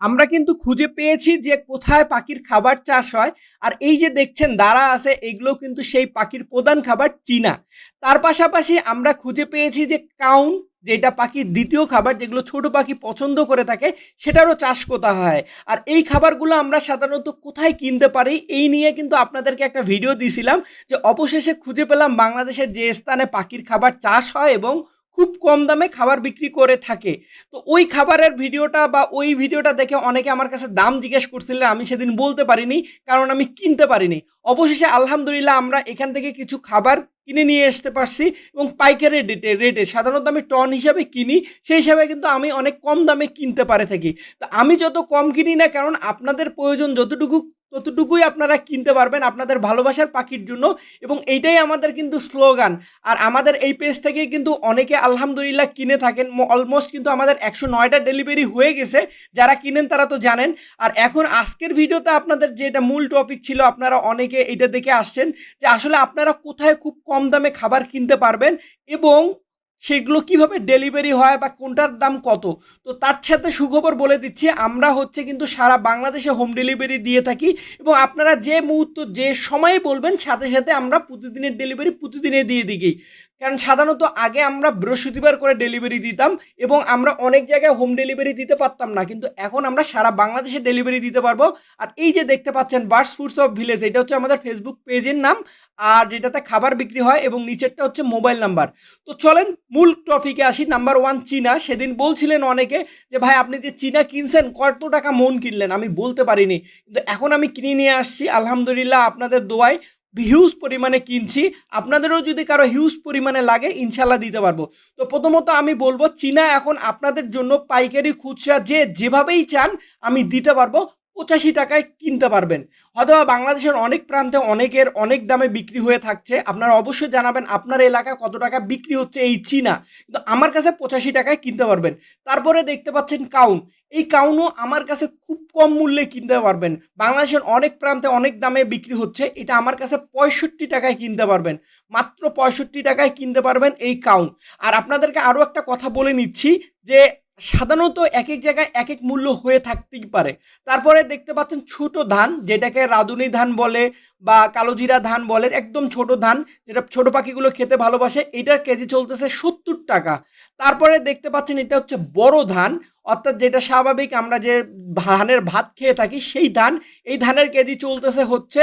আমরা কিন্তু খুঁজে পেয়েছি যে কোথায় পাখির খাবার চাষ হয়। আর এই যে দেখছেন দাঁড়া আছে, এগুলো কিন্তু সেই পাখির প্রধান খাবার চীনা। তার পাশাপাশি আমরা খুঁজে পেয়েছি যে কাউন, যেটা পাখির দ্বিতীয় খাবার, যেগুলো ছোট পাখি পছন্দ করে থাকে, সেটারও চাষ কোথায় হয়। আর এই খাবারগুলো আমরা সাধারণত কোথায় কিনতে পারি, এই নিয়ে কিন্তু আপনাদেরকে একটা ভিডিও দিয়েছিলাম যে অবশেষে খুঁজে পেলাম বাংলাদেশের যে স্থানে পাখির খাবার চাষ হয় এবং খুব কম দামে খাবার বিক্রি করে থাকে। তো ওই খাবারের ভিডিওটা বা ওই ভিডিওটা দেখে অনেকে আমার কাছে দাম জিজ্ঞেস করছিলেন আমি সেদিন বলতে পারিনি, কারণ আমি কিনতে পারিনি। অবশেষে আলহামদুলিল্লাহ আমরা এখান থেকে কিছু খাবার কিনে নিয়ে আসতে পারছি এবং পাইকারি রেটে রেটে সাধারণত আমি টন হিসাবে কিনি, সেই হিসাবে কিন্তু আমি অনেক কম দামে কিনতে পারে থাকি। তো আমি যত কম কিনি না কারণ আপনাদের প্রয়োজন যতটুকু ততটুকুই আপনারা কিনতে পারবেন আপনাদের ভালোবাসার পাখির জন্য এবং এইটাই আমাদের কিন্তু স্লোগান। আর আমাদের এই পেজ থেকে কিন্তু অনেকে আলহামদুলিল্লাহ কিনে থাকেন। অলমোস্ট কিন্তু আমাদের একশো নয়টা ডেলিভারি হয়ে গেছে। যারা কিনেন তারা তো জানেন। আর এখন আজকের ভিডিওতে আপনাদের যেটা মূল টপিক ছিল, আপনারা অনেকে এটা দেখে আসছেন যে আসলে আপনারা কোথায় খুব কম দামে খাবার কিনতে পারবেন এবং সেগুলো কীভাবে ডেলিভারি হয় বা কোনটার দাম কত? তো তার সাথে সুখবর বলে দিচ্ছি, আমরা হচ্ছে কিন্তু সারা বাংলাদেশে হোম ডেলিভারি দিয়ে থাকি এবং আপনারা যে মুহূর্ত, যে সময়ে বলবেন, সাথে সাথে আমরা প্রতিদিনের ডেলিভারি প্রতিদিনে দিয়ে দিই কারণ সাধারণত আগে আমরা বৃহস্পতিবার করে ডেলিভারি দিতাম এবং আমরা অনেক জায়গায় হোম ডেলিভারি দিতে পারতাম না। কিন্তু এখন আমরা সারা বাংলাদেশে ডেলিভারি দিতে পারব। আর এই যে দেখতে পাচ্ছেন বার্ডস ফুডস অফ ভিলেজ এটা হচ্ছে আমাদের ফেসবুক পেজের নাম। আর যেটাতে খাবার বিক্রি হয় এবং নিচেরটা হচ্ছে মোবাইল নাম্বার তো চলেন মূল টপিকে আসি। নাম্বার ওয়ান চীনা। সেদিন বলছিলেন অনেকে যে, ভাই, আপনি যে চীনা কিনছেন, কত টাকা মন কিনলেন? আমি বলতে পারিনি। কিন্তু এখন আমি কিনে নিয়ে আসছি। আলহামদুলিল্লাহ, আপনাদের দোয়ায় হিউজ পরিমাণে কিনছি, আপনাদেরও যদি কারও হিউজ পরিমাণে লাগে ইনশাল্লাহ দিতে পারব। তো প্রথমত আমি বলব, চীনা এখন আপনাদের জন্য পাইকারি খুচরা যে যেভাবেই চান, আমি দিতে পারব। পঁচাশি টাকায় কিনতে পারবেন। অথবা বাংলাদেশের অনেক প্রান্তে অনেকের অনেক দামে বিক্রি হয়ে থাকছে। আপনারা অবশ্যই জানাবেন আপনার এলাকায় কত টাকা বিক্রি হচ্ছে এই চীনা। কিন্তু আমার কাছে পঁচাশি টাকায় কিনতে পারবেন। তারপরে দেখতে পাচ্ছেন কাউন। এই কাউনও আমার কাছে খুব কম মূল্যে কিনতে পারবেন। বাংলাদেশের অনেক প্রান্তে অনেক দামে বিক্রি হচ্ছে। এটা আমার কাছে পঁয়ষট্টি টাকায় কিনতে পারবেন। মাত্র পঁয়ষট্টি টাকায় কিনতে পারবেন এই কাউন। আর আপনাদেরকে আরও একটা কথা বলে নিচ্ছি যে সাধারণত এক এক জায়গায় এক এক মূল্য হয়ে থাকতেই পারে। তারপরে দেখতে পাচ্ছেন ছোট ধান, যেটাকে রাঁধুনি ধান বলে বা কালোজিরা ধান বলে, একদম ছোট ধান, যেটা ছোট পাখিগুলো খেতে ভালোবাসে, এটার কেজি চলতেছে সত্তর টাকা। তারপরে দেখতে পাচ্ছেন এটা হচ্ছে বড় ধান, অর্থাৎ যেটা স্বাভাবিক আমরা যে ধানের ভাত খেয়ে থাকি, সেই ধান, এই ধানের কেজি চলতেছে হচ্ছে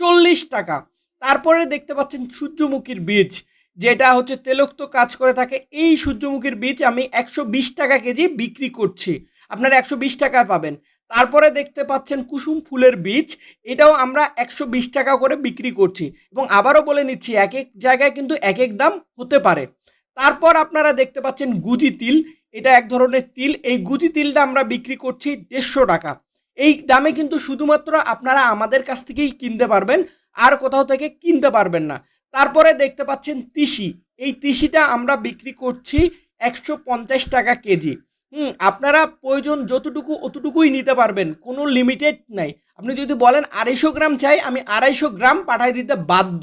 চল্লিশ টাকা। তারপরে দেখতে পাচ্ছেন সূর্যমুখীর বীজ যেটা হচ্ছে তেলক্ত কাজ করে থাকে, এই সূর্যমুখীর বীজ আমি একশো বিশ টাকা কেজি বিক্রি করছি। আপনারা একশো বিশ টাকায় পাবেন। তারপরে দেখতে পাচ্ছেন কুসুম ফুলের বীজ, এটাও আমরা একশো বিশ টাকা করে বিক্রি করছি। এবং আবারও বলে নিচ্ছি, এক এক জায়গায় কিন্তু এক এক দাম হতে পারে। তারপর আপনারা দেখতে পাচ্ছেন গুজি তিল, এটা এক ধরনের তিল। এই গুজি তিলটা আমরা বিক্রি করছি দেড়শো টাকা। এই দামে কিন্তু শুধুমাত্র আপনারা আমাদের কাছ থেকেই কিনতে পারবেন, আর কোথাও থেকে কিনতে পারবেন না। তারপরে দেখতে পাচ্ছেন তিসি। এই তিসিটা আমরা বিক্রি করছি একশো পঞ্চাশ টাকা কেজি। হুম, আপনারা প্রয়োজন যতটুকু অতটুকুই নিতে পারবেন, কোনো লিমিটেড নাই। আপনি যদি বলেন আড়াইশো গ্রাম চাই, আমি আড়াইশো গ্রাম পাঠাই দিতে বাধ্য।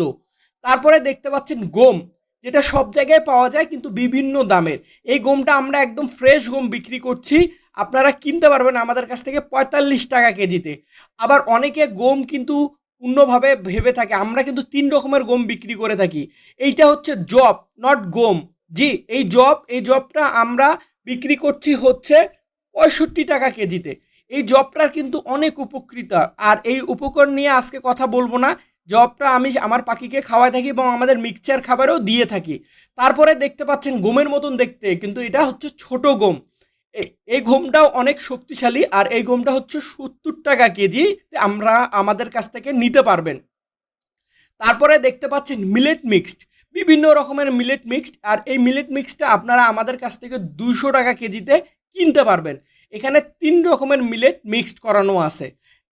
তারপরে দেখতে পাচ্ছেন গম, যেটা সব জায়গায় পাওয়া যায় কিন্তু বিভিন্ন দামের। এই গমটা আমরা একদম ফ্রেশ গম বিক্রি করছি। আপনারা কিনতে পারবেন আমাদের কাছ থেকে পঁয়তাল্লিশ টাকা কেজিতে। আবার অনেকে গম কিন্তু পূর্ণভাবে ভেবে থাকে। আমরা কিন্তু তিন রকমের গম বিক্রি করে থাকি। এইটা হচ্ছে জব নট গম। জি, এই জব, এই জবটা আমরা বিক্রি করছি হচ্ছে পঁয়ষট্টি টাকা কেজিতে। এই জবটার কিন্তু অনেক উপকৃত। আর এই উপকরণ নিয়ে আজকে কথা বলব না। জবটা আমি আমার পাখিকে খাওয়াই থাকি এবং আমাদের মিক্সচার খাবারও দিয়ে থাকি। তারপরে দেখতে পাচ্ছেন গমের মতন দেখতে, কিন্তু এটা হচ্ছে ছোট গম। এই গমটাও অনেক শক্তিশালী আর এই গমটা হচ্ছে সত্তর টাকা কেজি আমরা আমাদের কাছ থেকে নিতে পারবেন। তারপরে দেখতে পাচ্ছেন মিলেট মিক্সড বিভিন্ন রকমের মিলেট মিক্সড আর এই মিলেট মিক্সটা আপনারা আমাদের কাছ থেকে দুশো টাকা কেজিতে কিনতে পারবেন। এখানে তিন রকমের মিলেট মিক্সড করানো আছে।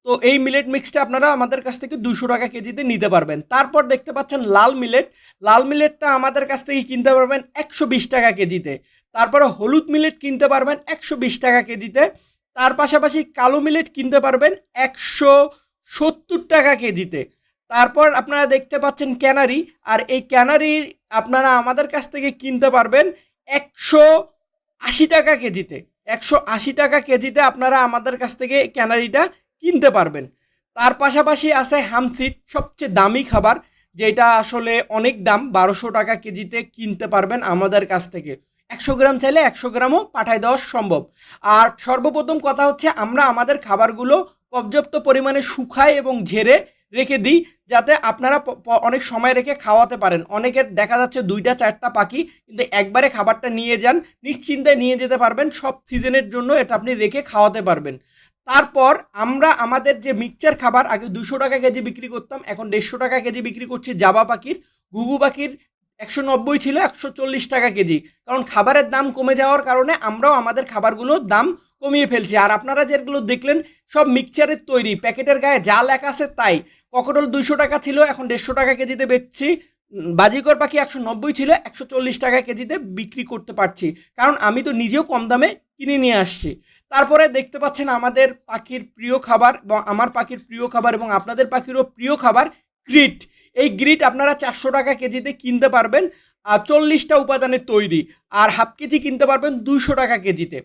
তো এই মিলেট মিক্সটা আপনারা আমাদের কাছ থেকে দুশো টাকা কেজিতে নিতে পারবেন। তারপর দেখতে পাচ্ছেন লাল মিলেট লাল মিলেটটা আমাদের কাছ থেকে কিনতে পারবেন একশো বিশ টাকা কেজিতে। তারপরে হলুদ মিলেট কিনতে পারবেন একশো বিশ টাকা কেজিতে। তার পাশাপাশি কালো মিলেট কিনতে পারবেন একশো সত্তর টাকা কেজিতে। তারপর আপনারা দেখতে পাচ্ছেন ক্যানারি আর এই ক্যানারি আপনারা আমাদের কাছ থেকে কিনতে পারবেন একশো আশি টাকা কেজিতে। একশো আশি টাকা কেজিতে আপনারা আমাদের কাছ থেকে ক্যানারিটা কিনতে পারবেন। তার পাশাপাশি আছে হামসিট সবচেয়ে দামি খাবার, যেটা আসলে অনেক দাম, বারোশো টাকা কেজিতে কিনতে পারবেন আমাদের কাছ থেকে। একশো গ্রাম চাইলে একশো গ্রামও পাঠায় দেওয়া সম্ভব। আর সর্বপ্রথম কথা হচ্ছে, আমরা আমাদের খাবারগুলো পর্যাপ্ত পরিমাণে শুকাই এবং ঝেড়ে রেখে দিই, যাতে আপনারা অনেক সময় রেখে খাওয়াতে পারেন। অনেকের দেখা যাচ্ছে দুইটা, চারটা পাখি, কিন্তু একবারে খাবারটা নিয়ে যান নিশ্চিন্তায় নিয়ে যেতে পারবেন, সব সিজনের জন্য এটা আপনি রেখে খাওয়াতে পারবেন। তারপর আমরা আমাদের যে মিক্সচার খাবার, আগে দুশো টাকা কেজি বিক্রি করতাম, এখন দেড়শো টাকা কেজি বিক্রি করছি জাবা পাখির। ঘুঘু পাখির একশো নব্বই ছিল, একশো চল্লিশ টাকা কেজি। কারণ খাবারের দাম কমে যাওয়ার কারণে আমরাও আমাদের খাবারগুলোর দাম কমিয়ে ফেলছি। আর আপনারা যেগুলো দেখলেন, সব মিক্সচারের তৈরি। প্যাকেটের গায়ে যা লেখা আছে তাই। ককটল দুইশো টাকা ছিল, এখন দেড়শো টাকা কেজিতে বেচছি। বাজিকর পাখি একশো নব্বই ছিল, একশো চল্লিশ টাকা কেজিতে বিক্রি করতে পারছি। কারণ আমি তো নিজেও কম দামে কিনে নিয়ে আসছি। তারপরে দেখতে পাচ্ছেন আমাদের পাখির প্রিয় খাবার এবং আমার পাখির প্রিয় খাবার এবং আপনাদের পাখিরও প্রিয় খাবার গ্রিট। এই গ্রিট আপনারা চারশো টাকা কেজিতে কিনতে পারবেন চল্লিশটা উপাদানের তৈরি, আর হাফ কেজি কিনতে পারবেন দুইশো টাকা কেজিতে।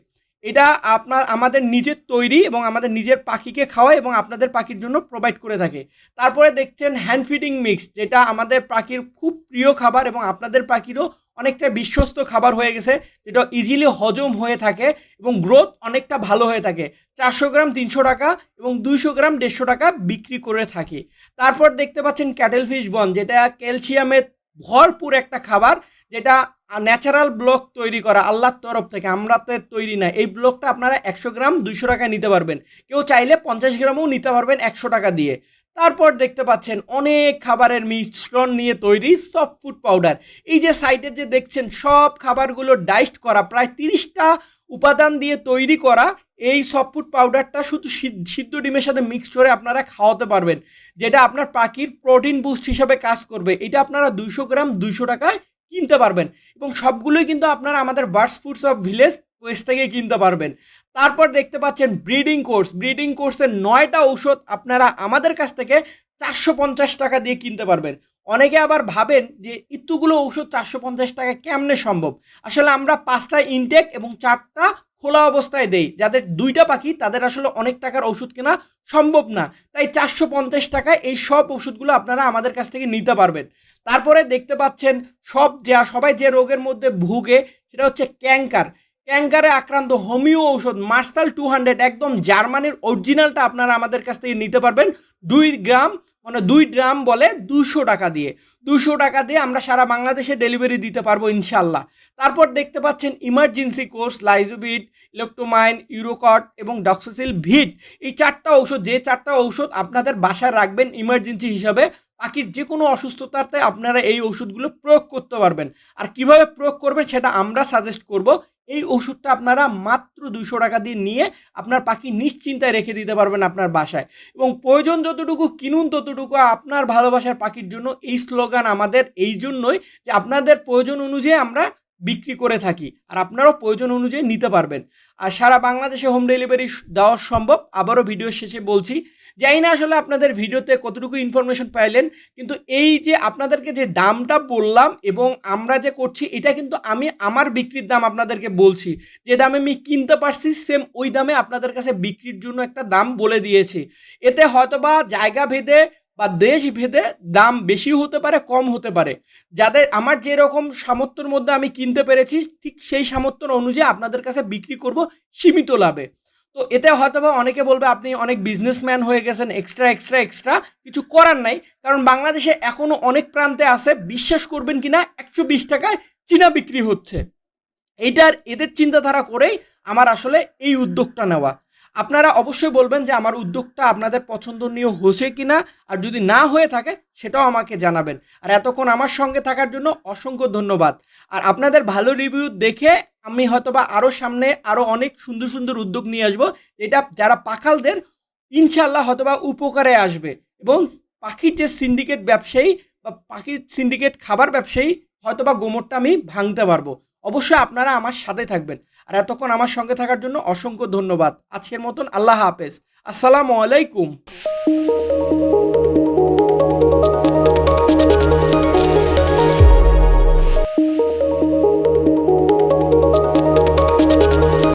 এটা আপনার, আমাদের নিজের তৈরি এবং আমাদের নিজের পাখিকে খাওয়ায় এবং আপনাদের পাখির জন্য প্রোভাইড করে থাকে। তারপরে দেখছেন হ্যান্ড ফিডিং মিক্স যেটা আমাদের পাখির খুব প্রিয় খাবার এবং আপনাদের পাখিরও অনেকটা বিশ্বস্ত খাবার হয়ে গেছে, যেটা ইজিলি হজম হয়ে থাকে এবং গ্রোথ অনেকটা ভালো হয়ে থাকে। চারশো গ্রাম, তিনশো টাকা এবং দুইশো গ্রাম, দেড়শো টাকা বিক্রি করে থাকে। তারপর দেখতে পাচ্ছেন ক্যাটেল ফিশ বন যেটা ক্যালসিয়ামের ভরপুর একটা খাবার যেটা ন্যাচারাল ব্লক তৈরি করা আল্লাহর তরফ থেকে। আমরা তো তৈরি না। এই ব্লকটা আপনারা একশো গ্রাম দুইশো টাকা নিতে পারবেন। কেউ চাইলে পঞ্চাশ গ্রামও নিতে পারবেন একশো টাকা দিয়ে। তারপর দেখতে পাচ্ছেন অনেক খাবারের মিশ্রণ নিয়ে তৈরি সফট ফুড পাউডার এই যে সাইডে যে দেখছেন সব খাবারগুলো ডাইস্ট করা প্রায় তিরিশটা উপাদান দিয়ে তৈরি করা এই সফট পাউডারটা শুধু সিদ্ধ- ডিমের সাথে মিক্স করে আপনারা খাওয়াতে পারবেন। যেটা আপনার পাখির প্রোটিন বুস্ট হিসাবে কাজ করবে। এটা আপনারা দুইশো গ্রাম, দুইশো টাকায় কিনতে পারবেন। এবং সবগুলোই কিন্তু আপনারা আমাদের birds foods of village ways থেকে কিনতে পারবেন। তারপর দেখতে পাচ্ছেন ব্রিডিং কোর্স ব্রিডিং কোর্সের নয়টা ঔষধ আপনারা আমাদের কাছ থেকে চারশো পঞ্চাশ টাকা দিয়ে কিনতে পারবেন। অনেকে আবার ভাবেন যে ইত্তুগুলো ঔষধ চারশো পঞ্চাশ টাকা কেমনে সম্ভব? আসলে আমরা পাঁচটা ইনটেক এবং চারটা খোলা অবস্থায় দেই। যাদের দুইটা পাখি, তাদের আসলে অনেক টাকার ওষুধ কেনা সম্ভব না। তাই চারশো পঞ্চাশ টাকায় এই সব ওষুধগুলো আপনারা আমাদের কাছ থেকে নিতে পারবেন। তারপরে দেখতে পাচ্ছেন সব যা, সবাই যে রোগের মধ্যে ভুগে, সেটা হচ্ছে ক্যাঙ্কার ক্যাঙ্কারে আক্রান্ত হোমিও ঔষধ মার্সাল টু হান্ড্রেড, একদম জার্মানির অরিজিনালটা আপনারা আমাদের কাছ থেকে নিতে পারবেন। দুই গ্রাম মানে দুই ড্রাম বলে দুশো টাকা দিয়ে। দুশো টাকা দিয়ে আমরা সারা বাংলাদেশে ডেলিভারি দিতে পারব ইনশাল্লাহ তারপর দেখতে পাচ্ছেন ইমার্জেন্সি কোর্স লাইজোবিট ইলেকট্রোমাইন ইউরোকট এবং ডক্সোসিল ভিট। এই চারটা ঔষধ, যে চারটা ঔষধ আপনাদের বাসায় রাখবেন ইমার্জেন্সি হিসাবে পাখির যে কোনো অসুস্থতাতে আপনারা এই ওষুধগুলো প্রয়োগ করতে পারবেন। আর কীভাবে প্রয়োগ করবেন সেটা আমরা সাজেস্ট করব। এই ওষুধটা আপনারা মাত্র দুশো টাকা দিয়ে নিয়ে আপনার পাখি নিশ্চিন্তায় রেখে দিতে পারবেন আপনার বাসায়। এবং প্রয়োজন যতটুকু কিনুন ততটুকু আপনার ভালোবাসার পাখির জন্য এই স্লোগান আমাদের এই জন্যই যে আপনাদের প্রয়োজন অনুযায়ী আমরা বিক্রি করে থাকি, আর আপনারাও প্রয়োজন অনুযায়ী নিতে পারবেন। আর সারা বাংলাদেশে হোম ডেলিভারি দেওয়া সম্ভব। আবারও ভিডিও শেষে বলছি যাই না আসলে আপনাদের ভিডিওতে কতটুকু ইনফরমেশন পাইলেন, কিন্তু এই যে আপনাদেরকে যে দামটা বললাম এবং আমরা যে করছি, এটা কিন্তু আমি আমার বিক্রির দাম আপনাদেরকে বলছি। যে দামে আমি কিনতে পারছি সেম ওই দামে আপনাদের কাছে বিক্রির জন্য একটা দাম বলে দিয়েছি। এতে হয়তোবা জায়গা ভেদে বা দেশ ভেদে দাম বেশি হতে পারে, কম হতে পারে। যাদের, আমার যেরকম সামর্থ্যের মধ্যে আমি কিনতে পেরেছি, ঠিক সেই সামর্থ্য অনুযায়ী আপনাদের কাছে বিক্রি করব সীমিত লাভে। তো এতে হয়তোবা অনেকে বলবে, আপনি অনেক বিজনেসম্যান হয়ে গেছেন এক্সট্রা এক্সট্রা এক্সট্রা কিছু করার নাই। কারণ বাংলাদেশে এখনও অনেক প্রান্তে আছে, বিশ্বাস করবেন কি না একশো বিশ টাকায় চীনা বিক্রি হচ্ছে। এইটার, এদের চিন্তাধারা করেই আমার আসলে এই উদ্যোগটা নেওয়া। আপনারা অবশ্যই বলবেন যে আমার উদ্যোগটা আপনাদের পছন্দনীয় হয়েছে কি না আর যদি না হয়ে থাকে সেটাও আমাকে জানাবেন। আর এতক্ষণ আমার সঙ্গে থাকার জন্য অসংখ্য ধন্যবাদ। আর আপনাদের ভালো রিভিউ দেখে আমি হয়তোবা আরও সামনে আরও অনেক সুন্দর সুন্দর উদ্যোগ নিয়ে আসব, যেটা যারা পাখালদের ইনশাল্লাহ হয়তোবা উপকারে আসবে। এবং পাখির যে সিন্ডিকেট ব্যবসায়ী বা পাখির সিন্ডিকেট খাবার ব্যবসায়ী হয়তোবা গোমরটা আমি ভাঙতে পারব। অবশ্যই আপনারা আমার সাথে থাকবেন। আর এতক্ষণ আমার সঙ্গে থাকার জন্য অসংখ্য ধন্যবাদ। আজকের মতন আল্লাহ হাফেজ। আসসালামু আলাইকুম।